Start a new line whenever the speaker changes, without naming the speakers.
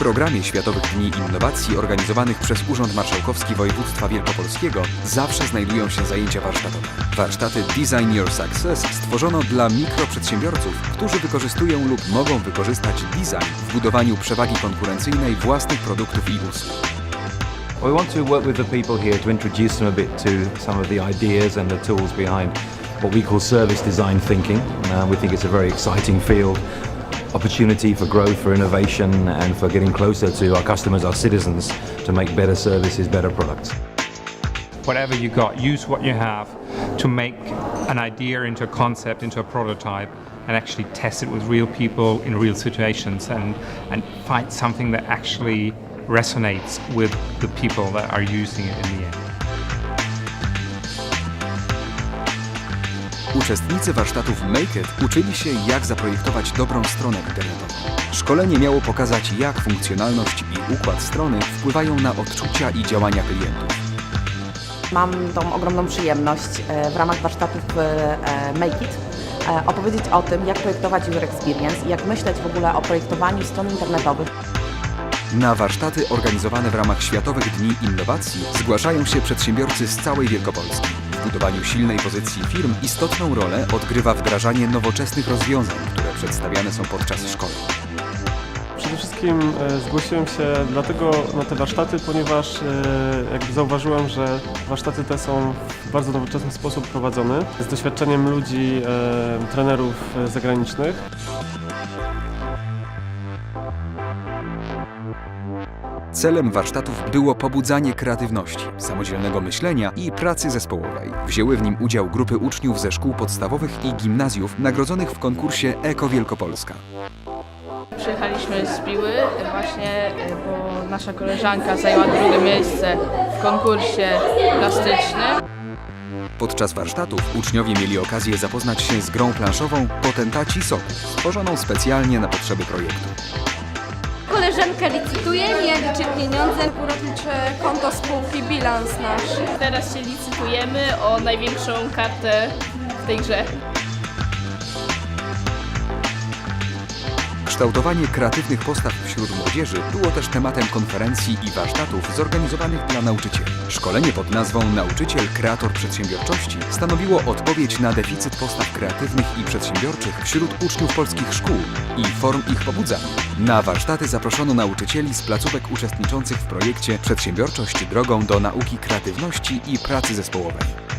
programie Światowych Dni Innowacji organizowanych przez Urząd Marszałkowski Województwa Wielkopolskiego zawsze znajdują się zajęcia warsztatowe. Warsztaty Design Your Success stworzono dla mikroprzedsiębiorców, którzy wykorzystują lub mogą wykorzystać design w budowaniu przewagi konkurencyjnej własnych produktów i usług.
We want to work with the people here to introduce them a bit to some of the ideas and the tools behind what we call service design thinking. Uh, we think it's a very exciting field, opportunity for growth, for innovation, and for getting closer to our customers, our citizens, to make better services, better products.
whatever you got, use what you have to make an idea into a concept, into a prototype, and actually test it with real people in real situations and, and find something that actually resonates with the people that are using it in the end.
Uczestnicy warsztatów Make It uczyli się, jak zaprojektować dobrą stronę internetową. Szkolenie miało pokazać, jak funkcjonalność i układ strony wpływają na odczucia i działania klientów.
Mam tą ogromną przyjemność e, w ramach warsztatów e, Make It e, opowiedzieć o tym, jak projektować user experience i jak myśleć w ogóle o projektowaniu stron internetowych.
Na warsztaty organizowane w ramach Światowych Dni Innowacji zgłaszają się przedsiębiorcy z całej Wielkopolski. W budowaniu silnej pozycji firm istotną rolę odgrywa wdrażanie nowoczesnych rozwiązań, które przedstawiane są podczas szkoleń.
Przede wszystkim e, zgłosiłem się dlatego na te warsztaty, ponieważ e, jakby zauważyłem, że warsztaty te są w bardzo nowoczesny sposób prowadzone, z doświadczeniem ludzi, e, trenerów zagranicznych.
Celem warsztatów było pobudzanie kreatywności, samodzielnego myślenia i pracy zespołowej. Wzięły w nim udział grupy uczniów ze szkół podstawowych i gimnazjów nagrodzonych w konkursie Eko Wielkopolska.
Przyjechaliśmy z Piły właśnie, bo nasza koleżanka zajęła drugie miejsce w konkursie plastycznym.
Podczas warsztatów uczniowie mieli okazję zapoznać się z grą planszową Potentaci Soku, stworzoną specjalnie na potrzeby projektu.
Koleżanka licytuje, ja liczę pieniądze. Akurat konto spółki, bilans nasz.
Teraz się licytujemy o największą kartę w tej grze.
Kształtowanie kreatywnych postaw wśród młodzieży było też tematem konferencji i warsztatów zorganizowanych dla nauczycieli. Szkolenie pod nazwą Nauczyciel Kreator Przedsiębiorczości stanowiło odpowiedź na deficyt postaw kreatywnych i przedsiębiorczych wśród uczniów polskich szkół i form ich pobudzania. Na warsztaty zaproszono nauczycieli z placówek uczestniczących w projekcie Przedsiębiorczość drogą do nauki kreatywności i pracy zespołowej.